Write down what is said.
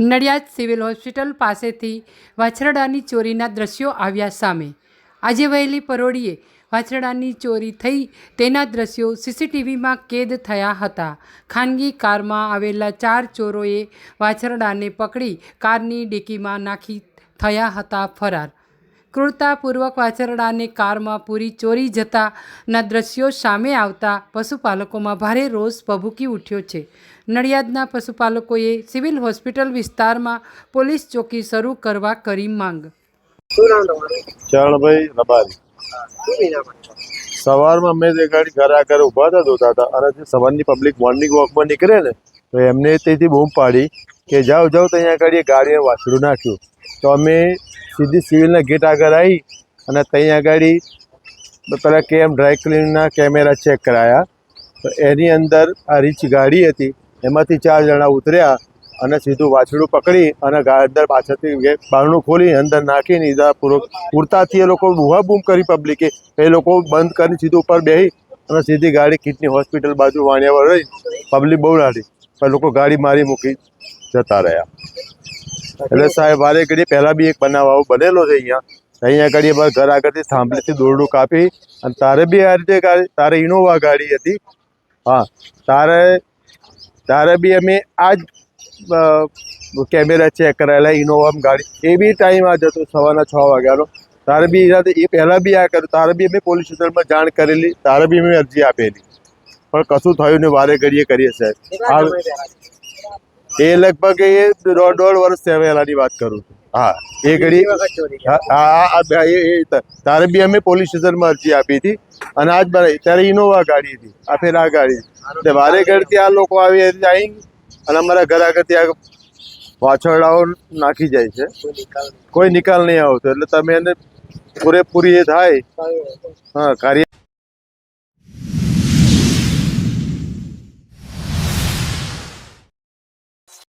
Nadiad civil hospital પાસેથી વાછરડાની ચોરીના દ્રશ્યો આવ્યા સામે. આજે વહેલી પરોળીએ વાછરડાની ચોરી થઈ તેના દ્રશ્યો સીસીટીવીમાં કેદ થયા હતા. ખાનગી કારમાં આવેલા ચાર ચોરોએ વાછરડાને પકડી કારની ડીકીમાં નાખી થયા હતા ફરાર. ક્રૂરતાપૂર્વક વાછરડાને કારમાં પૂરી ચોરી જતાના દ્રશ્યો સામે આવતા પશુપાલકોમાં ભારે રોષ ભભૂકી ઉઠ્યો છે. નડિયાદના પશુપાલકોએ સિવિલ હોસ્પિટલ વિસ્તારમાં પોલીસ ચોકી શરૂ કરવા કરી માંગ. ચરણભાઈ રબારી. સવારમાં અમે જે ગાડી ઘરે આગળ ઊભા હતા ધોતા હતા અને જે સવારની પબ્લિક મોર્નિંગ વોકમાં નીકળે ને તો એમને તેથી બૂમ પાડી. કે જાઓ જાઓ, તો અહીંયા આગળ ગાડીએ વાછડું નાખ્યું. તો અમે સીધી સિવિલના ગેટ આગળ આવી અને ત્યાં આગળ પહેલાં કેમ ડ્રાય ક્લીનના કેમેરા ચેક કરાયા. તો એની અંદર આ રીચ ગાડી હતી, એમાંથી ચાર જણા ઉતર્યા અને સીધું વાછડું પકડી અને અંદર પાછળથી બારણું ખોલી અંદર નાખીને ઈજા પૂરો પૂરતાથી એ લોકો બૂમ કરી પબ્લિકે એ. લોકો બંધ કરીને સીધું ઉપર બેસી અને સીધી ગાડી કિડની હોસ્પિટલ બાજુ વાણિયાવાડ રહી. પબ્લિક બહુ લાડી પણ લોકો ગાડી મારી મૂકી જતા રહ્યા. એટલે સાહેબ વારે ઘડી પહેલાં બી એક બનાવ આવો બનેલો છે અહીંયા. અહીંયા આગળ અમારા ઘર આગળથી થાંભલીથી દોરડું કાપી અને તારે બી આ રીતે ગાડી, તારે ઇનોવા ગાડી હતી. હા, તારે તારે બી અમે આ જ કેમેરા ચેક કરાયેલા ઇનોવા ગાડી. એ બી ટાઈમ આ જતો સવારના છ વાગ્યાનો. તારે બી એ પહેલાં બી આ કર્યું. તારે બી અમે પોલીસ સ્ટેશનમાં જાણ કરેલી. તારે બી અમે અરજી આપેલી. પણ કશું થયું ને વારે ઘડીએ કરીએ સાહેબ એ લગભગ એ દોઢ દોઢ વર્ષ પહેલાની વાત કરું છું. હા એ ઘડી હા ત- તારે બી અમે પોલીસ સ્ટેશનમાં અરજી આપી હતી. અને આજ બરાબર ત્યારે ઇનોવા ગાડી હતી આ ફેર આ ગાડી એટલે વારે ઘડતી આ લોકો આવી આવી અને અમારા ઘર આગળ ત્યાં વાછરડાઓ નાખી જાય છે. કોઈ નિકાલ નહીં. આવતો. એટલે તમે એને પૂરેપૂરી એ થાય. હા કાર્ય